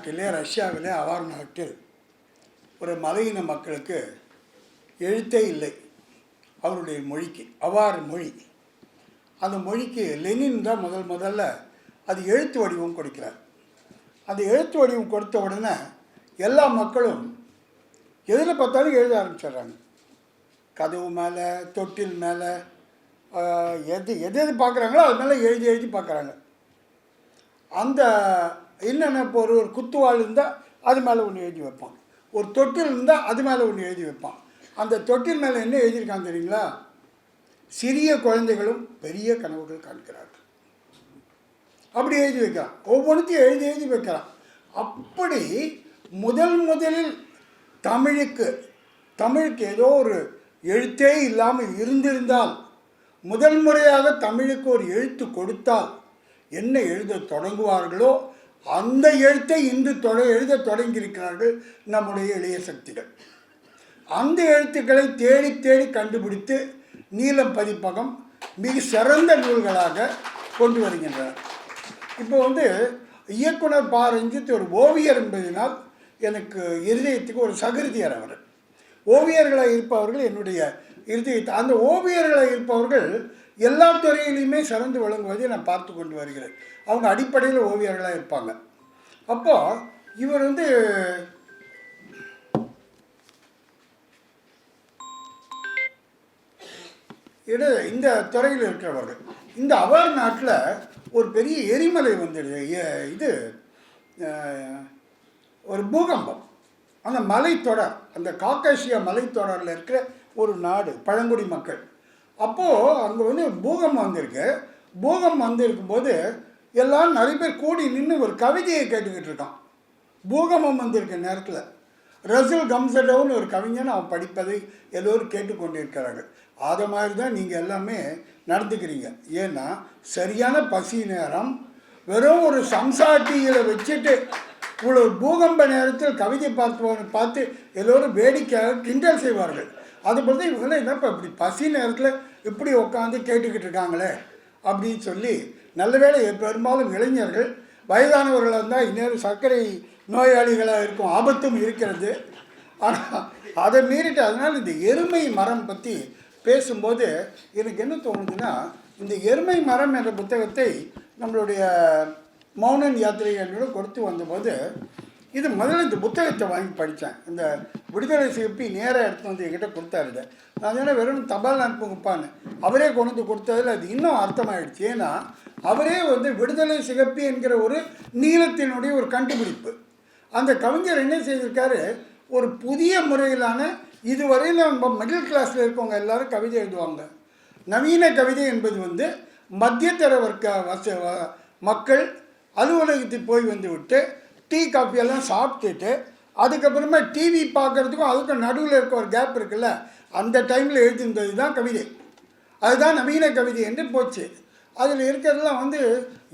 நாட்டிலே ரஷ்யாவிலே அவார் நாட்டில் ஒரு மலையின மக்களுக்கு எழுத்தே இல்லை. அவருடைய மொழிக்கு அவார் மொழி. அந்த மொழிக்கு லெனின் தான் முதல் முதல்ல அது எழுத்து வடிவம் கொடுக்கிறார். அந்த எழுத்து வடிவம் கொடுத்த உடனே எல்லா மக்களும் எதில் பார்த்தாலும் எழுத ஆரம்பிச்சிடுறாங்க. கதவு மேலே தொட்டில் மேலே எது எது எது பார்க்குறாங்களோ அது மேலே எழுதி எழுதி பார்க்குறாங்க. அந்த என்னென்ன இப்போ ஒரு ஒரு குத்துவாள் இருந்தால் அது மேலே ஒன்று எழுதி வைப்பான். ஒரு தொட்டில் இருந்தால் அது மேலே ஒன்று எழுதி வைப்பான். அந்த தொட்டில் மேலே என்ன எழுதியிருக்காங்க தெரியுங்களா? சிறிய குழந்தைகளும் பெரிய கனவுகள் காண்கிறார்கள். அப்படி எழுதி வைக்கிறான். ஒவ்வொன்றுத்தையும் எழுதி எழுதி வைக்கிறான். அப்படி முதல் முதலில் தமிழுக்கு தமிழுக்கு ஏதோ ஒரு எழுத்தே இல்லாமல் இருந்திருந்தால் முதல் முறையாக தமிழுக்கு ஒரு எழுத்து கொடுத்தால் என்ன எழுத தொடங்குவார்களோ அந்த எழுத்தை இன்று தொட எழுத தொடங்கியிருக்கிறார்கள் நம்முடைய இளைய சக்திகள். அந்த எழுத்துக்களை தேடி தேடி கண்டுபிடித்து நீலம் பதிப்பகம் மிக சிறந்த நூல்களாக கொண்டு வருகின்றனர். இப்போ வந்து இயக்குனர் பா. ரஞ்சித் ஒரு ஓவியர் என்பதனால் எனக்கு இருதயத்துக்கு ஒரு சகிருதியர் அவர். ஓவியர்களாக இருப்பவர்கள் என்னுடைய இருதயத்தை அந்த ஓவியர்களாக இருப்பவர்கள் எல்லா துறையிலையுமே சிறந்து விளங்குவதை நான் பார்த்து கொண்டு வருகிறேன். அவங்க அடிப்படையில் ஓவியர்களாக இருப்பாங்க. அப்போ இவர் வந்து இட இந்த துறையில் இருக்கிறவர்கள். இந்த அவர் நாட்டில் ஒரு பெரிய எரிமலை வந்துடுது. இது ஒரு பூகம்பம். அந்த மலைத்தொடர் அந்த காக்காசியா மலைத்தொடரில் இருக்கிற ஒரு நாடு பழங்குடி மக்கள். அப்போது அங்கே வந்து பூகம்பம் வந்திருக்கு. பூகம்பம் வந்திருக்கும்போது எல்லாம் நிறைய பேர் கூடி நின்று ஒரு கவிதையை கேட்டுக்கிட்டு இருக்கான். பூகம்பம் வந்திருக்க நேரத்தில். ரசூல் கம்சடோன்னு ஒரு கவிஞன் அவன் படிப்பதை எல்லோரும் கேட்டுக்கொண்டிருக்கிறார்கள். அது மாதிரி தான் நீங்கள் எல்லாமே நடந்துக்கிறீங்க. ஏன்னா சரியான பசி நேரம் வெறும் ஒரு சம்சாட்டியில் வச்சுட்டு இவ்வளோ பூகம்ப நேரத்தில் கவிதை பார்த்து பார்த்து எல்லோரும் வேடிக்கையாக கிண்டல் செய்வார்கள். அதுபோல் இவங்களாம் என்னப்பா இப்படி பசி நேரத்தில் இப்படி உட்காந்து கேட்டுக்கிட்டு இருக்காங்களே அப்படின்னு சொல்லி நல்ல வேளை பெரும்பாலும் இளைஞர்கள் வயதானவர்களாக இருந்தால் இந்நேரம் சர்க்கரை நோயாளிகளாக இருக்கும் ஆபத்தும் இருக்கிறது. ஆனால் அதை மீறிட்டு அதனால் இந்த எருமை மரம் பற்றி பேசும்போது எனக்கு என்ன தோணுதுன்னா இந்த எருமை மரம் என்ற புத்தகத்தை நம்மளுடைய மௌனன் யாத்திரிகளோட கொடுத்து வந்தபோது இது முதல்ல இந்த புத்தகத்தை வாங்கி படித்தேன். இந்த விடுதலை சிற்பி நேராக எடுத்து வந்து என்கிட்ட கொடுத்தாரு அதனால் நான் வெறும் தபால் அனுப்புங்கப்பான்னு அவரே கொண்டு வந்து கொடுத்ததில் அது இன்னும் அர்த்தமாயிடுச்சு. ஏன்னா அவரே வந்து விடுதலை சிகப்பி என்கிற ஒரு நீளத்தினுடைய ஒரு கண்டுபிடிப்பு. அந்த கவிஞர் என்ன செய்திருக்காரு? ஒரு புதிய முறையிலான இதுவரையில் நம்ம மிடில் கிளாஸில் இருக்கவங்க எல்லாரும் கவிதை எழுதுவாங்க. நவீன கவிதை என்பது வந்து மத்தியதர வர்க்க வச வ- மக்கள் அலுவலகத்துக்கு போய் வந்துவிட்டு டீ காஃபியெல்லாம் சாப்பிட்டுட்டு அதுக்கப்புறமா டிவி பார்க்குறதுக்கும் அதுக்கும் நடுவில் இருக்க ஒரு கேப் இருக்குல்ல அந்த டைமில் எழுதியிருந்தது தான் கவிதை. அதுதான் நவீன கவிதை என்று போச்சு. அதில் இருக்கிறதெல்லாம் வந்து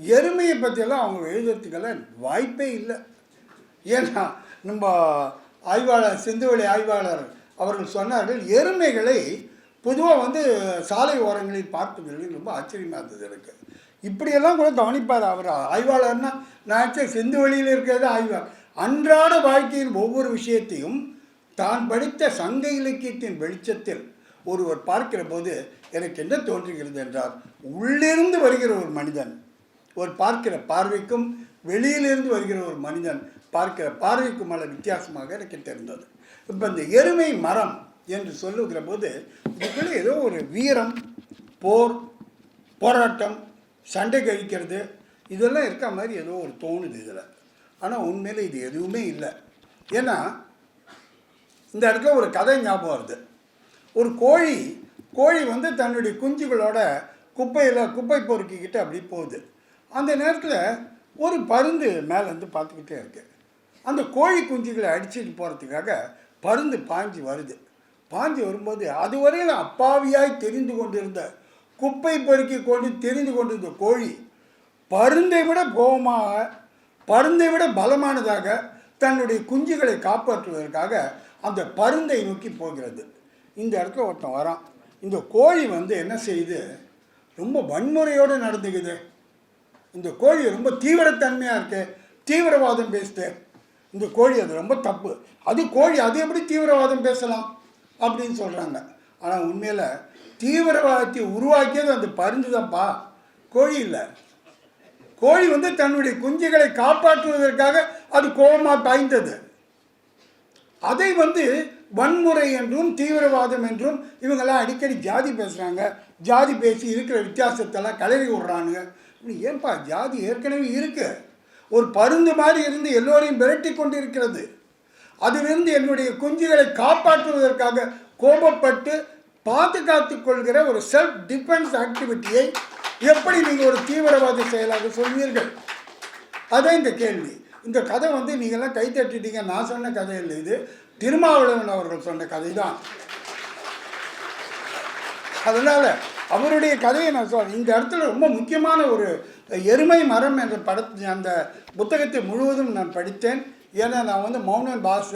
எருமையை பற்றியெல்லாம் அவங்க எழுதுறதுக்கெல்லாம் வாய்ப்பே இல்லை. ஏன்னா நம்ம ஆய்வாளர் சிந்துவெளி ஆய்வாளர் அவர்கள் சொன்னார்கள் எருமைகளை பொதுவாக வந்து சாலை ஓரங்களில் பார்ப்பதில் ரொம்ப ஆச்சரியமாக இருந்தது எனக்கு. இப்படியெல்லாம் கூட கவனிப்பார் அவர். ஆய்வாளர்னா நான் ஆக்சுவலி சிந்துவெளியில் இருக்கிறது ஆய்வார் அன்றாட வாழ்க்கையின் ஒவ்வொரு விஷயத்தையும் தான் படித்த சங்க இலக்கியத்தின் வெளிச்சத்தில் ஒருவர் பார்க்கிற போது எனக்கு என்ன தோன்றுகிறது என்றால் உள்ளிருந்து வருகிற ஒரு மனிதன் ஒரு பார்க்கிற பார்வைக்கும் வெளியிலிருந்து வருகிற ஒரு மனிதன் பார்க்கிற பார்வைக்கும் வித்தியாசமாக எனக்கு தெரிந்தது. இப்போ இந்த எருமை மரம் என்று சொல்லுகிற போது இதுக்குள்ளே ஏதோ ஒரு வீரம் போர் போராட்டம் சண்டை கழிக்கிறது இதெல்லாம் இருக்க மாதிரி ஏதோ ஒரு தோணுது இதில். ஆனால் உண்மையில் இது எதுவுமே இல்லை. ஏன்னா இந்த இடத்துல ஒரு கதை ஞாபகம் வருது. ஒரு கோழி கோழி வந்து தன்னுடைய குஞ்சுகளோட குப்பையில் குப்பை பொறுக்கிக்கிட்டு அப்படி போகுது. அந்த நேரத்தில் ஒரு பருந்து மேலே வந்து பார்த்துக்கிட்டே இருக்கு. அந்த கோழி குஞ்சுகளை அடிச்சுட்டு போகிறதுக்காக பருந்து பாஞ்சு வருது. பாந்தி வரும்போது அதுவரையில் அப்பாவியாய் தெரிந்து கொண்டிருந்த குப்பை பெருக்கி கொண்டு தெரிந்து கொண்டிருந்த கோழி பருந்தை விட கோபமாக பருந்தை விட பலமானதாக தன்னுடைய குஞ்சுகளை காப்பாற்றுவதற்காக அந்த பருந்தை நோக்கி போகிறது. இந்த இடத்துல ஒருத்தன் வரான். இந்த கோழி வந்து என்ன செய்யுது? ரொம்ப வன்முறையோடு நடந்துக்குது. இந்த கோழி ரொம்ப தீவிரத்தன்மையாக இருக்கு. தீவிரவாதம் பேசுது. இந்த கோழி அது ரொம்ப தப்பு. அது கோழி அது எப்படி தீவிரவாதம் பேசலாம்? அப்படின்னு சொல்கிறாங்க ஆனால் உண்மையில் தீவிரவாதத்தை உருவாக்கியது அந்த பருந்து தான்ப்பா. கோழி இல்லை. கோழி வந்து தன்னுடைய குஞ்சுகளை காப்பாற்றுவதற்காக அது கோபமாக பாய்ந்தது. அதை வந்து வன்முறை என்றும் தீவிரவாதம் என்றும் இவங்கெல்லாம் அடிக்கடி ஜாதி பேசுகிறாங்க ஜாதி பேசி இருக்கிற வித்தியாசத்தெல்லாம் கலரி விடுறானுங்க. ஏன்பா ஜாதி ஏற்கனவே இருக்குது ஒரு பருந்து மாதிரி இருந்து எல்லோரையும் விரட்டி கொண்டு இருக்கிறது அதிலிருந்து என்னுடைய குஞ்சுகளை காப்பாற்றுவதற்காக கோபப்பட்டு பாதுகாத்து கொள்கிற ஒரு செல்ஃப் டிஃபென்ஸ் ஆக்டிவிட்டியை எப்படி நீங்கள் ஒரு தீவிரவாத செயலாக சொல்வீர்கள்? அதான் இந்த கேள்வி. இந்த கதை வந்து நீங்கள்லாம் கை தட்டிட்டீங்க. நான் சொன்ன கதை இல்லை இது. திருமாவளவன் அவர்கள் சொன்ன கதை தான் அதனால் அவருடைய கதையை நான் சொல்கிறேன் இந்த இடத்துல ரொம்ப முக்கியமான ஒரு எருமை மரம் என்ற படத்தை அந்த புத்தகத்தை முழுவதும் நான் படித்தேன். ஏன்னா நான் வந்து மௌனன் பாச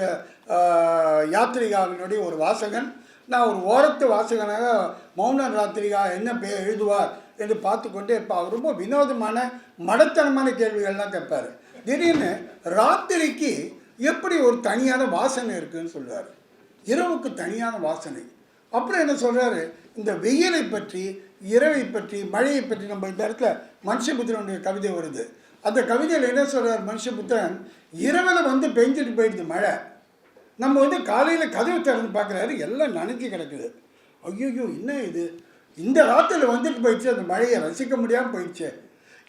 யாத்திரிகாவினுடைய ஒரு வாசகன். நான் ஒரு ஓரத்து வாசகனாக மௌனன் ராத்திரிகா என்ன பே எழுதுவார் என்று பார்த்து இப்போ அவர் ரொம்ப வினோதமான மடத்தனமான கேள்விகள்லாம் கேட்பார். திடீர்னு ராத்திரிக்கு எப்படி ஒரு தனியான வாசனை இருக்குன்னு சொல்வார் இரவுக்கு தனியான வாசனை. அப்புறம் என்ன சொல்கிறாரு இந்த வெயிலை பற்றி இரவை பற்றி மழையை பற்றி நம்ம இந்த இடத்துல மனுஷபுத்திரனுடைய கவிதை வருது. அந்த கவிதையில் என்ன சொல்றார் மனுஷபுத்திரன் இரவில் வந்து பெஞ்சிட்டு போயிடுது மழை. நம்ம வந்து காலையில் கதவு திறந்து பார்க்குறாரு எல்லாம் நனைஞ்சு கிடக்குது. ஐயோ என்ன இது? இந்த ராத்திரில வந்துட்டு போயிடுச்சு அந்த மழையை ரசிக்க முடியாமல் போயிடுச்சு.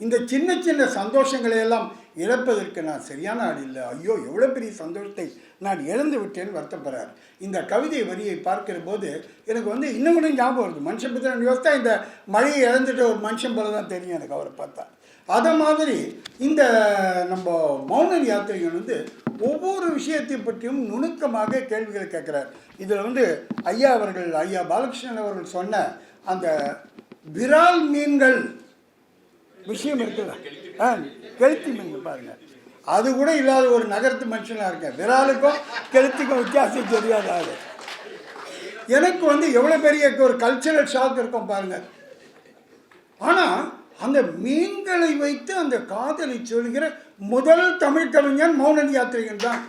இந்த சின்ன சின்ன சந்தோஷங்களை எல்லாம் இழப்பதற்கு நான் சரியான ஆள் இல்லை. ஐயோ எவ்வளோ பெரிய சந்தோஷத்தை நான் இழந்து விட்டேன்னு வருத்தப்படுறார். இந்த கவிதை வரியை பார்க்கிற போது எனக்கு வந்து இன்னும் கூட ஞாபகம் வருது. மனுஷன் பற்றி யோசித்தா இந்த மழையை இழந்துட்டு ஒரு மனுஷன் போல தான் தெரியும் எனக்கு அவரை பார்த்தா. அதை மாதிரி இந்த நம்ம மௌனன் யாத்திரைகள் வந்து ஒவ்வொரு விஷயத்தை பற்றியும் நுணுக்கமாக கேள்விகளை கேட்குறார். இதில் வந்து ஐயா அவர்கள் ஐயா பாலகிருஷ்ணன் அவர்கள் சொன்ன அந்த விரால் மீன்கள் விஷயம் இருக்குல்ல? ஆ கெளுத்தி மீன் பாருங்கள் அது கூட இல்லாத ஒரு நகரத்து மனுஷனாக இருக்கேன். விராலுக்கும் கெளுத்திக்கும் வித்தியாசம் தெரியாத ஆள். எனக்கு வந்து எவ்வளோ பெரிய ஒரு கல்ச்சரல் ஷாக் இருக்கும் பாருங்கள் ஆனால் அந்த மீன்களை வைத்து அந்த காதலை சொல்கிற முதல் தமிழ் கவிஞன் மௌனன் யாத்திரிகன் தான்.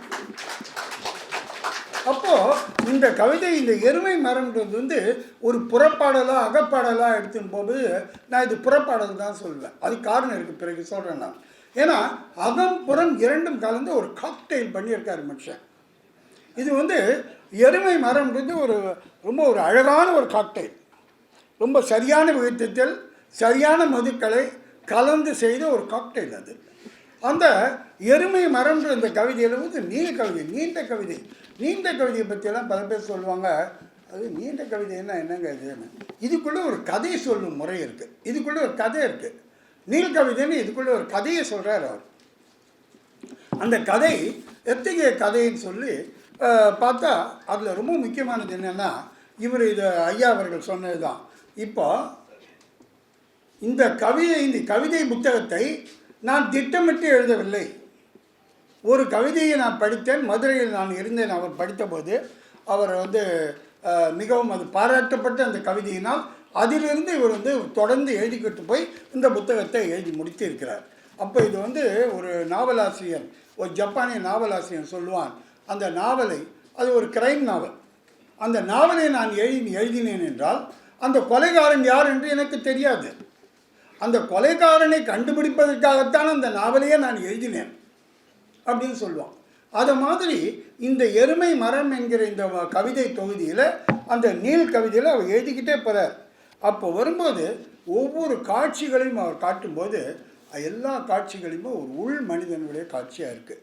அப்போ இந்த கவிதை இந்த எருமை மரம்ன்றது வந்து ஒரு புறப்பாடலா அகப்பாடலா எடுத்துன்னு போது நான் இது புறப்பாடல் தான் சொல்லுவேன் அது காரணம் இருக்கு பிறகு சொல்றேன் நான். ஏன்னா அகம் புறம் இரண்டும் கலந்து ஒரு காக்டெயில் பண்ணியிருக்காரு மனுஷன். இது வந்து எருமை மரம்ன்றது ஒரு ரொம்ப ஒரு அழகான ஒரு காக்டெயில் ரொம்ப சரியான விகிதத்தில் சரியான மதுக்களை கலந்து செய்த ஒரு காக்டெயில் அது. அந்த எருமை மரம்ன்ற இந்த கவிதையில் வந்து நீல கவிதை நீண்ட கவிதை. நீண்ட கவிதையை பற்றியெல்லாம் பல பேர் சொல்லுவாங்க. அது நீண்ட கவிதைன்னா என்னங்க இதுன்னு இதுக்குள்ளே ஒரு கதை சொல்லும் முறை இருக்குது இதுக்குள்ளே ஒரு கதை இருக்குது நீல் கவிதைன்னு இதுக்குள்ளே ஒரு கதையை சொல்கிறார் அவர். அந்த கதை எத்தகைய கதைன்னு சொல்லி பார்த்தா அதில் ரொம்ப முக்கியமானது என்னென்னா இவர் இது ஐயா அவர்கள் சொன்னது தான் இப்போ இந்த கவிதை இந்த கவிதை புத்தகத்தை நான் திட்டமிட்டு எழுதவில்லை. ஒரு கவிதையை நான் படித்தேன். மதுரையில் நான் இருந்தேன். அவர் படித்தபோது அவர் வந்து மிகவும் அது பாராட்டப்பட்ட அந்த கவிதையினால் அதிலிருந்து இவர் வந்து தொடர்ந்து எழுதிக்கிட்டு போய் இந்த புத்தகத்தை எழுதி முடித்து இருக்கிறார் அப்போ இது வந்து ஒரு நாவலாசிரியர் ஒரு ஜப்பானிய நாவலாசிரியர் சொல்லுவான் அந்த நாவலை அது ஒரு கிரைம் நாவல் அந்த நாவலை நான் எழுதி எழுதினேன் என்றால் அந்த கொலைகாரன் யார் என்று எனக்கு தெரியாது. அந்த கொலைக்காரனை கண்டுபிடிப்பதற்காகத்தான் அந்த நாவலையே நான் எழுதினேன் அப்படின்னு சொல்லுவான். அது மாதிரி இந்த எருமை மரம் என்கிற இந்த கவிதை தொகுதியில் அந்த நீல் கவிதையில் அவர் எழுதிக்கிட்டே போகிறார் அப்போ வரும்போது ஒவ்வொரு காட்சிகளையும் அவர் காட்டும்போது எல்லா காட்சிகளையுமே ஒரு உள் மனிதனுடைய காட்சியாக இருக்குது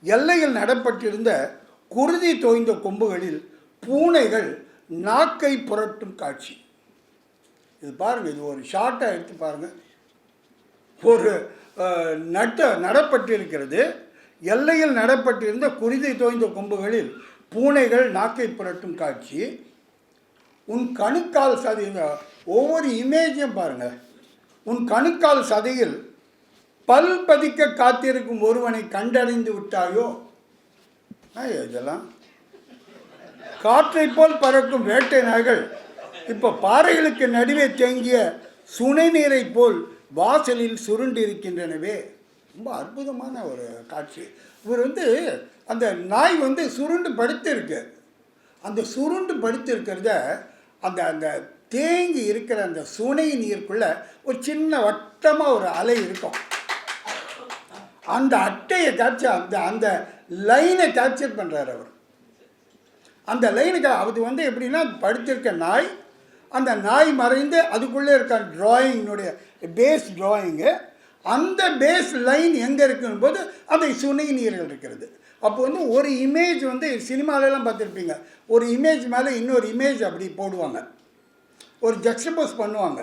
எல்லையில் நடப்பட்டிருந்த குருதி தோய்ந்த கொம்புகளில் பூனைகள் நாக்கை புரட்டும் காட்சி. இது பாருங்கள் இது ஒரு ஷார்ட்டாக எடுத்து பாருங்கள் ஒரு நட்ட நடப்பட்டிருக்கிறது. எல்லையில் நடப்பட்டிருந்த குருதி தோய்ந்த கொம்புகளில் பூனைகள் நாக்கை புரட்டும் காட்சி. உன் கணுக்கால் சதி ஒவ்வொரு இமேஜையும் பாருங்கள் உன் கணுக்கால் சதையில் பல் பதிக்க காத்திருக்கும் ஒருவனை கண்டறிந்து விட்டாயோ? ஆ, இதெல்லாம். காற்றைப் போல் பறக்கும் வேட்டை நாய்கள். இப்போ பாறைகளுக்கு நடுவே தேங்கிய சுனை நீரைப் போல் வாசலில் சுருண்டு இருக்கின்றனவே ரொம்ப அற்புதமான ஒரு காட்சி. இவர் வந்து அந்த நாய் வந்து சுருண்டு படுத்திருக்கு. அந்த சுருண்டு படுத்திருக்கிறத அந்த அந்த தேங்கி இருக்கிற அந்த சுனை நீருக்குள்ள ஒரு சின்ன வட்டமாக ஒரு அலை இருக்கும். அந்த அட்டையை கேப்சர் அந்த அந்த லைனை கேப்சர் பண்ணுறாரு அவர். அந்த லைனுக்கு அது வந்து எப்படின்னா படுத்திருக்க நாய் அந்த நாய் மறைந்து அதுக்குள்ளே இருக்க ட்ராயிங்னுடைய பேஸ் ட்ராயிங்கு அந்த பேஸ் லைன் எங்கே இருக்குன்னு போது அந்த சுனை நீர்கள் இருக்கிறது. அப்போ வந்து ஒரு இமேஜ் வந்து சினிமாலெல்லாம் பார்த்துருப்பீங்க. ஒரு இமேஜ் மேலே இன்னொரு இமேஜ் அப்படி போடுவாங்க. ஒரு ஜக்ஸபோஸ் பண்ணுவாங்க.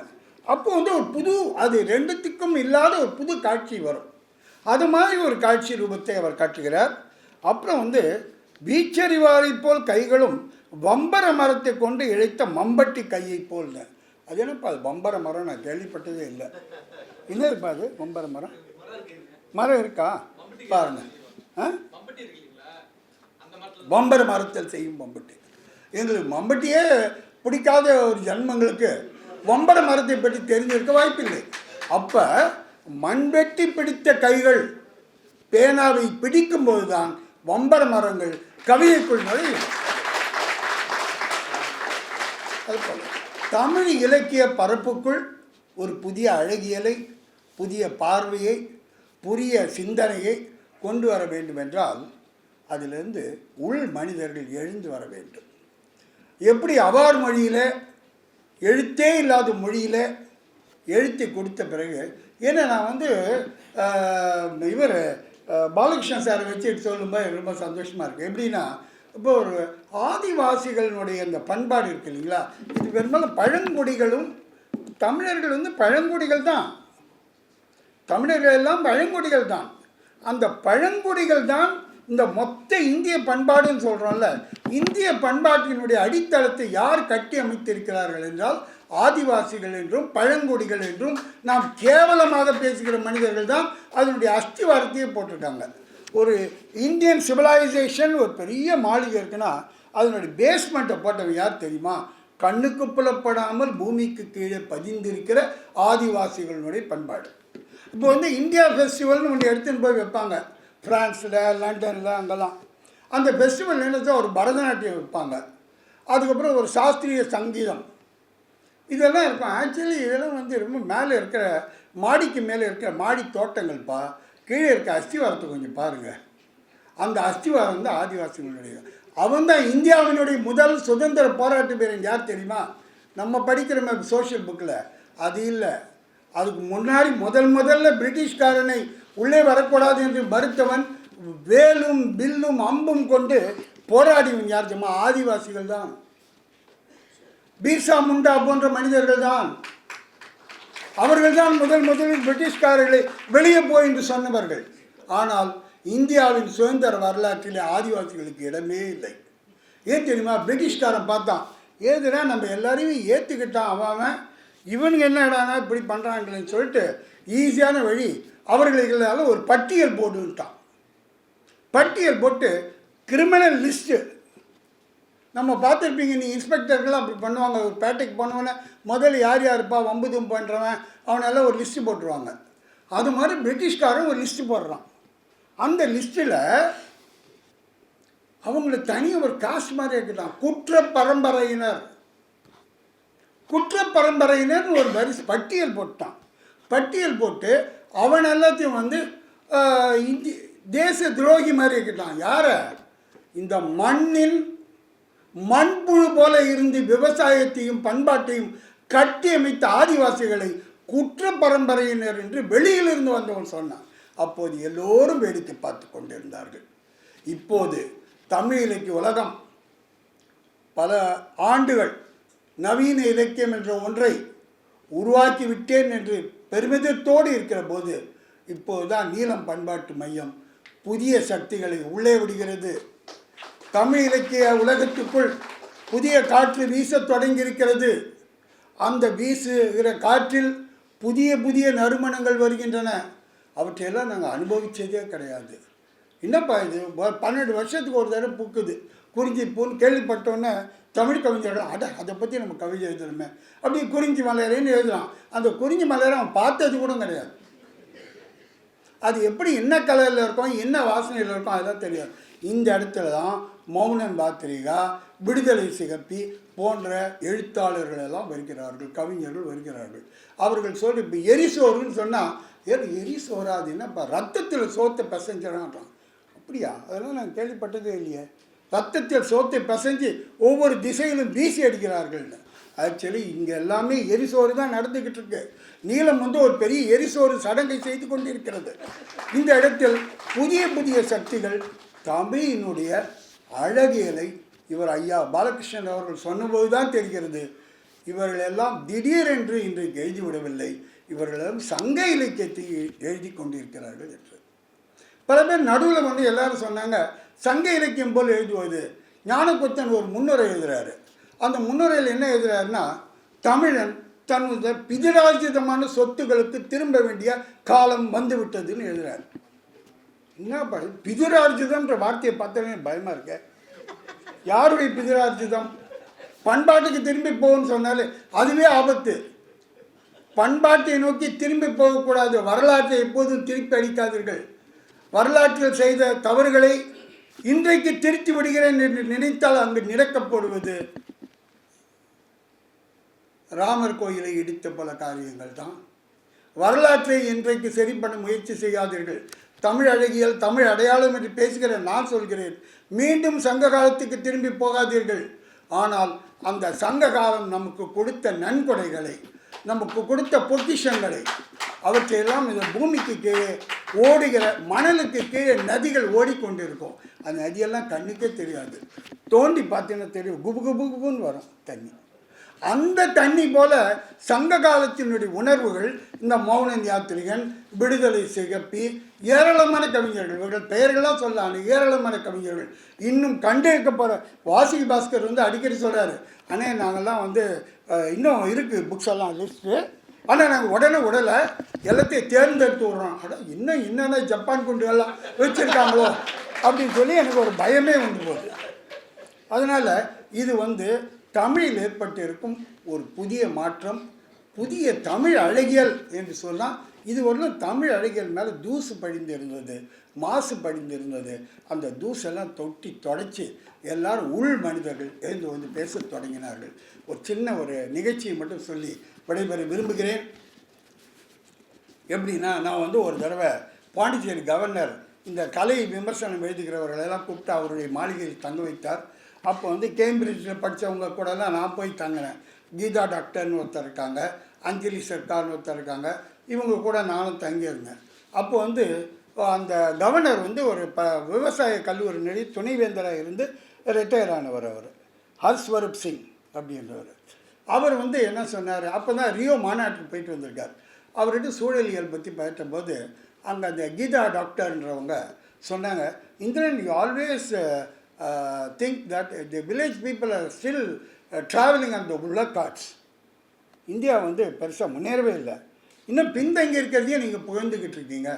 அப்போ வந்து ஒரு புது அது ரெண்டுத்துக்கும் இல்லாத ஒரு புது காட்சி வரும். அது மாதிரி ஒரு காட்சி ரூபத்தை அவர் காட்டுகிறார். அப்புறம் வந்து வீச்சறிவாரை போல் கைகளும் வம்பர மரத்தை கொண்டு இழைத்த மம்பட்டி கையை போல்னு அது என்னப்பா அது வம்பர மரம்? நான் கேள்விப்பட்டதே இல்லை. என்ன இருப்பா அது? வம்பர மரம்? மரம் இருக்கா? பாருங்க. ஆ? வம்பர மரத்தில் செய்யும் மம்பட்டி. எங்களுக்கு மம்பட்டியே பிடிக்காத ஒரு ஜன்மங்களுக்கு வம்பர மரத்தை பற்றி தெரிஞ்சிருக்க வாய்ப்பில்லை. அப்போ மண்வெட்டி பிடித்த கைகள் பேனாவை பிடிக்கும்போது தான் வம்பர மரங்கள் கவிதைக்குள் நுழையும். அதுபோல தமிழ் இலக்கிய பரப்புக்குள் ஒரு புதிய அழகியலை புதிய பார்வையை புதிய சிந்தனையை கொண்டு வர வேண்டும் என்றால் அதிலிருந்து உள் மனிதர்கள் எழுந்து வர வேண்டும். எப்படி அவார் மொழியில் எழுத்தே இல்லாத மொழியில் எழுத்து கொடுத்த பிறகு ஏன்னா நான் வந்து இவர் பாலகிருஷ்ணன் சாரை வச்சு சொல்லும்போது எனக்கு ரொம்ப சந்தோஷமாக இருக்குது எப்படின்னா இப்போ ஒரு ஆதிவாசிகளினுடைய அந்த பண்பாடு இருக்கு இல்லைங்களா? இது பெரும்பாலும் பழங்குடிகளும் தமிழர்கள் வந்து பழங்குடிகள் தான். தமிழர்கள் எல்லாம் பழங்குடிகள் தான். அந்த பழங்குடிகள் தான் இந்த மொத்த இந்திய பண்பாடுன்னு சொல்கிறோம்ல இந்திய பண்பாட்டினுடைய அடித்தளத்தை யார் கட்டி அமைத்திருக்கிறார்கள் என்றால் ஆதிவாசிகள் என்றும் பழங்குடிகள் என்றும் நாம் கேவலமாக பேசுகிற மனிதர்கள் தான் அதனுடைய அஸ்திவாரத்தையே போட்டிருக்காங்க. ஒரு இந்தியன் சிவிலைசேஷன் ஒரு பெரிய மாளிகை இருக்குன்னா அதனுடைய பேஸ்மெண்ட்டை போட்டவன் யார் தெரியுமா? கண்ணுக்கு புலப்படாமல் பூமிக்கு கீழே பதிந்திருக்கிற ஆதிவாசிகளினுடைய பண்பாடு. இப்போ வந்து இந்தியா ஃபெஸ்டிவல்னு ஒன்று எடுத்துன்னு போய் வைப்பாங்க. ஃப்ரான்ஸில் லண்டனில் அங்கெல்லாம். அந்த ஃபெஸ்டிவல் என்னது ஒரு பரதநாட்டியம் வைப்பாங்க. அதுக்கப்புறம் ஒரு சாஸ்திரிய சங்கீதம். இதெல்லாம் இருக்கும். ஆக்சுவலி இதெல்லாம் வந்து ரொம்ப மேலே இருக்கிற மாடிக்கு மேலே இருக்கிற மாடி தோட்டங்கள்ப்பா. கீழே இருக்க அஸ்திவாரத்தை கொஞ்சம் பாருங்கள் அந்த அஸ்திவாரம் வந்து ஆதிவாசிகளுடைய அவன் தான் இந்தியாவினுடைய முதல் சுதந்திர போராட்ட வீரன் யார் தெரியுமா? நம்ம படிக்கிற சோஷியல் புக்கில் அது இல்லை. அதுக்கு முன்னாடி முதல் முதல்ல பிரிட்டிஷ்காரனை உள்ளே வரக்கூடாது என்று மறுத்தவன் வேலும் பில்லும் அம்பும் கொண்டு போராடிவன் யார் தெரியுமா? ஆதிவாசிகள் தான். பீர்சா முண்டா போன்ற மனிதர்கள் தான். அவர்கள் தான் முதல் முதலில் பிரிட்டிஷ்காரர்களை வெளியே போய் என்று சொன்னவர்கள். ஆனால் இந்தியாவின் சுதந்திர வரலாற்றிலே ஆதிவாசிகளுக்கு இடமே இல்லை. ஏன் தெரியுமா? பிரிட்டிஷ்காரன் பார்த்தான். ஏதுனா நம்ம எல்லாரையும் ஏற்றுக்கிட்டான் அவன் அவன். இவனுங்க என்னடானா இப்படி பண்ணுறாங்களேன்னு சொல்லிட்டு ஈஸியான வழி அவர்களுக்கு ஒரு பட்டியல் போட்டுட்டான். பட்டியல் போட்டு கிரிமினல் லிஸ்ட்டு நம்ம பார்த்துருப்பீங்க நீ இன்ஸ்பெக்டர்கள்லாம் அப்படி பண்ணுவாங்க. ஒரு பேட்டைக்கு போனவொடனே முதல்ல யார் யாருப்பா? வம்புதும் பண்ணுறவன் அவனெல்லாம் ஒரு லிஸ்ட்டு போட்டுருவாங்க. அது மாதிரி பிரிட்டிஷ்காரன் ஒரு லிஸ்ட்டு போடுறான். அந்த லிஸ்ட்டில் அவங்கள தனி ஒரு காசு மாதிரி இருக்கிறான் குற்ற பரம்பரையினர். குற்ற பரம்பரையினர்னு ஒரு வரிசை பட்டியல் போட்டான். பட்டியல் போட்டு அவன் எல்லாத்தையும் வந்து இந்தி தேச துரோகி மாதிரி இருக்கிறான் யாரை? இந்த மண்ணின் மண்புழு போல இருந்து விவசாயத்தையும் பண்பாட்டையும் கட்டியமைத்த ஆதிவாசிகளை குற்ற பரம்பரையினர் என்று வெளியிலிருந்து வந்தவன் சொன்னான். அப்போது எல்லோரும் வேடிக்கை பார்த்து கொண்டிருந்தார்கள். இப்போது தமிழ் இலக்கிய உலகம் பல ஆண்டுகள் நவீன இலக்கியம் என்ற ஒன்றை உருவாக்கி விட்டேன் என்று பெருமிதத்தோடு இருக்கிற போது இப்போதுதான் நீளம் பண்பாட்டு மையம் புதிய சக்திகளை உள்ளே விடுகிறது. தமிழ் இலக்கிய உலகத்துக்குள் புதிய காற்று வீசத் தொடங்கியிருக்கிறது. அந்த வீசுகிற காற்றில் புதிய புதிய நறுமணங்கள் வருகின்றன. அவற்றையெல்லாம் நாங்கள் அனுபவித்ததே கிடையாது. என்னப்பா இது? பன்னெண்டு வருஷத்துக்கு ஒரு தடவை பூக்குது. குறிஞ்சி பூன்னு கேள்விப்பட்டோன்னே தமிழ் கவிஞர்கள் அட அதை பற்றி நம்ம கவிதை எழுதணுமே. அப்படி குறிஞ்சி மலையரைன்னு எழுதலாம் அந்த குறிஞ்சி மலையரை அவன் பார்த்தது கூட கிடையாது. அது எப்படி என்ன கலரில் இருக்கும் என்ன வாசனையில் இருக்கும் அதெல்லாம் தெரியாது. இந்த இடத்துல தான் மௌனன் பாத்திரிகா விடுதலை சிகப்பி போன்ற எழுத்தாளர்கள் எல்லாம் வருகிறார்கள் கவிஞர்கள் வருகிறார்கள். அவர்கள் சொல்லி இப்போ எரிசோறுன்னு சொன்னால் ஏன் எரிசோறா அது என்னப்பா? ரத்தத்தில் சோத்தை பிசைஞ்சிடறான் அப்படியா? அதெல்லாம் நான் கேள்விப்பட்டதே இல்லையே. ரத்தத்தில் சோத்தை பிசைஞ்சு ஒவ்வொரு திசையிலும் வீசி அடிக்கிறார்கள்னு ஆக்சுவலி இங்கே எல்லாமே எரிசோறு தான் நடந்துக்கிட்டு இருக்கு. நீளம் வந்து ஒரு பெரிய எரிசோறு சடங்கை செய்து கொண்டிருக்கிறது. இந்த இடத்தில் புதிய புதிய சக்திகள் தமிழினுடைய அழகியலை இவர் ஐயா பாலகிருஷ்ணன் அவர்கள் சொன்னபோது தான் தெரிகிறது. இவர்கள் எல்லாம் திடீரென்று இன்றைக்கு எழுதிவிடவில்லை. இவர்களும் சங்க இலக்கியத்தை எழுதி கொண்டிருக்கிறார்கள் என்று. பல பேர் நடுவில் வந்து எல்லாரும் சொன்னாங்க சங்க இலக்கியம் போல் எழுதுவது. ஞானகுத்தன் ஒரு முன்னுரை எழுதுறாரு. அந்த முன்னுரையில் என்ன எழுதுறாருன்னா தமிழன் தன்னுடைய பிதிராஜிதமான சொத்துக்களுக்கு திரும்ப வேண்டிய காலம் வந்துவிட்டதுன்னு எழுதுறாரு. என்ன படி வார்த்தையை பார்த்தாலே பயமாக இருக்க. யாருடைய பிதுரார்ஜிதம்? பண்பாட்டுக்கு திரும்பி போகும்னு சொன்னாலே அதுவே ஆபத்து. பண்பாட்டை நோக்கி திரும்பி போகக்கூடாது. வரலாற்றை எப்போதும் திருப்பி அடிக்காதீர்கள் வரலாற்றில் செய்த தவறுகளை இன்றைக்கு திருத்தி விடுகிறேன் என்று நினைத்தால் அங்கு நிரக்கப்படுவது ராமர் கோயிலை இடித்த பல காரியங்கள் தான் வரலாற்றை இன்றைக்கு சரி பண்ண முயற்சி செய்யாதீர்கள். தமிழ் அழகியல் தமிழ் அடையாளம் என்று பேசுகிற நான் சொல்கிறேன். மீண்டும் சங்க காலத்துக்கு திரும்பி போகாதீர்கள். ஆனால் அந்த சங்க காலம் நமக்கு கொடுத்த நன்கொடைகளை நமக்கு கொடுத்த பொக்கிஷங்களை அவற்றையெல்லாம் இந்த பூமிக்கு கீழே ஓடுகிற மணலுக்கு கீழே நதிகள் ஓடிக்கொண்டிருக்கும். அந்த நதியெல்லாம் கண்ணுக்கே தெரியாது. தோண்டி பார்த்தீங்கன்னா தெரியும். குபு குபு குபுன்னு வரும் தண்ணி. அந்த தண்ணி போல சங்க காலத்தினுடைய உணர்வுகள் இந்த மௌனன் யாத்திரிகன் விடுதலை சிகப்பி ஏராளமான கவிஞர்கள் இவர்கள் பெயர்களாக சொல்லலாம் ஏராளமான கவிஞர்கள். இன்னும் கண்டெடுக்க போகிற வாசி பாஸ்கர் வந்து அடிக்கடி சொல்கிறாரு ஆனால் நாங்கள்லாம் வந்து இன்னும் இருக்குது புக்ஸ் எல்லாம் லிஸ்ட்டு ஆனால் நாங்கள் உடனே உடலை எல்லாத்தையும் தேர்ந்தெடுத்து விட்றோம். அட இன்னும் என்னென்ன ஜப்பான் குண்டு எல்லாம் வச்சுருக்காங்களோ அப்படின்னு சொல்லி எனக்கு ஒரு பயமே வந்து போகுது. அதனால் இது வந்து தமிழில் ஏற்பட்டிருக்கும் ஒரு புதிய மாற்றம் புதிய தமிழ் அழகியல் என்று சொன்னால் இது ஒன்றும் தமிழ் அழகியல் மேலே தூசு படிந்திருந்தது மாசு படிந்திருந்தது. அந்த தூசெல்லாம் தொட்டி தொடச்சி எல்லாரும் உள் மனிதர்கள் எழுந்து வந்து பேசத் தொடங்கினார்கள். ஒரு சின்ன ஒரு நிகழ்ச்சியை மட்டும் சொல்லி விடைபெற விரும்புகிறேன். எப்படின்னா நான் வந்து ஒரு தடவை பாண்டிச்சேரி கவர்னர் இந்த கலை விமர்சனம் எழுதுகிறவர்களெல்லாம் கூப்பிட்டு அவருடைய மாளிகையில் தங்க வைத்தார். அப்போ வந்து கேம்பிரிட்ஜில் படித்தவங்க கூடலாம் நான் போய் தங்கினேன். கீதா டாக்டர்னு ஒருத்தர் இருக்காங்க அஞ்சலி சர்க்கார்னு ஒருத்தர் இருக்காங்க. இவங்க கூட நானும் தங்கியிருந்தேன். அப்போ வந்து அந்த கவர்னர் வந்து ஒரு ப விவசாய கல்லூரி நடி துணைவேந்தராக இருந்து ரிட்டையர் ஆனவர் அவர். ஹர்ஸ்வரூப் சிங் அப்படின்றவர். அவர் வந்து என்ன சொன்னார்? அப்போ தான் ரியோ மாநாட்டுக்கு போயிட்டு வந்திருக்கார். அவர்கிட்ட சூழலியல் பற்றி பேசும்போது அங்கே அந்த கீதா டாக்டர்ன்றவங்க சொன்னாங்க Indiran you always think that the village people are still travelling அந்த உள்ள கார்ட்ஸ் இந்தியா வந்து பெருசாக முன்னேறவே இல்லை. இன்னும் பின்தங்கி இருக்கிறதையும் நீங்கள் புகழ்ந்துக்கிட்டு இருக்கீங்க.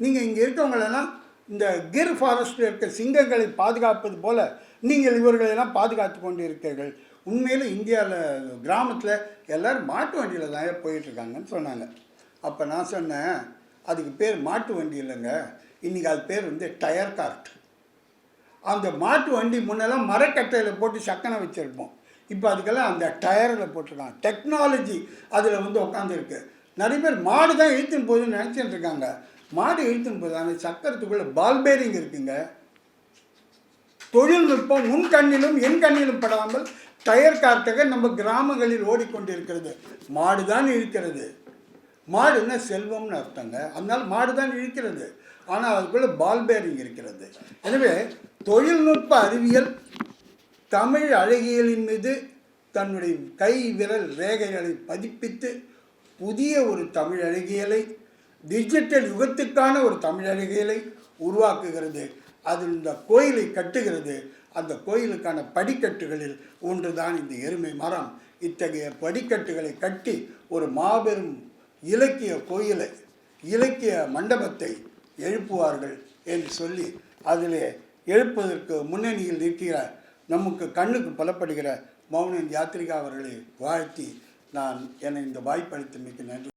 நீங்கள் இங்கே இருக்கவங்களெல்லாம் இந்த கிர் ஃபாரஸ்டில் இருக்க சிங்கங்களை பாதுகாப்பது போல் நீங்கள் இவர்களெல்லாம் பாதுகாத்து கொண்டு இருக்கிறீர்கள் உண்மையில் இந்தியாவில் கிராமத்தில் எல்லோரும் மாட்டு வண்டியில் தான் போயிட்டுருக்காங்கன்னு சொன்னாங்க. அப்போ நான் சொன்னேன் அதுக்கு பேர் மாட்டு வண்டி இல்லைங்க. இன்றைக்கி அது பேர் வந்து டயர் கார்ட். அந்த மாட்டு வண்டி முன்னெல்லாம் மரக்கட்டையில் போட்டு சக்கனை வச்சுருப்போம். இப்போ அதுக்கெல்லாம் அந்த டயரில் போட்டிருக்காங்க. டெக்னாலஜி அதில் வந்து உட்காந்துருக்கு நிறைய பேர் மாடு தான் இழுத்துன்னு போகுதுன்னு நினச்சிட்டு இருக்காங்க. மாடு இழுத்துன்னு போகுது. அந்த சக்கரத்துக்குள்ளே பால் பேரிங் இருக்குங்க. தொழில்நுட்பம் முன் கண்ணிலும் என் கண்ணிலும் படாமல் டயர் கார்த்தக நம்ம கிராமங்களில் ஓடிக்கொண்டிருக்கிறது. மாடு தான் இழுக்கிறது. மாடுன்னா செல்வம்னு அர்த்தங்க. அதனால் மாடு தான் இழுக்கிறது. ஆனால் அதுக்குள்ளே பால் பேரிங் இருக்கிறது. எனவே தொழில்நுட்ப அறிவியல் தமிழ் அழகியலின் மீது தன்னுடைய கை விரல் ரேகைகளை பதிப்பித்து புதிய ஒரு தமிழ் அழகியலை டிஜிட்டல் யுகத்துக்கான ஒரு தமிழ் அழகியலை உருவாக்குகிறது. அதில் இந்த கோயிலை கட்டுகிறது. அந்த கோயிலுக்கான படிக்கட்டுகளில் ஒன்றுதான் இந்த எருமை மரம். இத்தகைய படிக்கட்டுகளை கட்டி ஒரு மாபெரும் இலக்கிய கோயிலை இலக்கிய மண்டபத்தை எழுப்புவார்கள் என்று சொல்லி அதிலே எழுப்பதற்கு முன்னணியில் நிற்கிற நமக்கு கண்ணுக்கு புலப்படுகிற மௌனன் யாத்திரிகா அவர்களை வாழ்த்தி நான் என்னை இந்த வாய்ப்பளித்தமைக்கு நன்றி.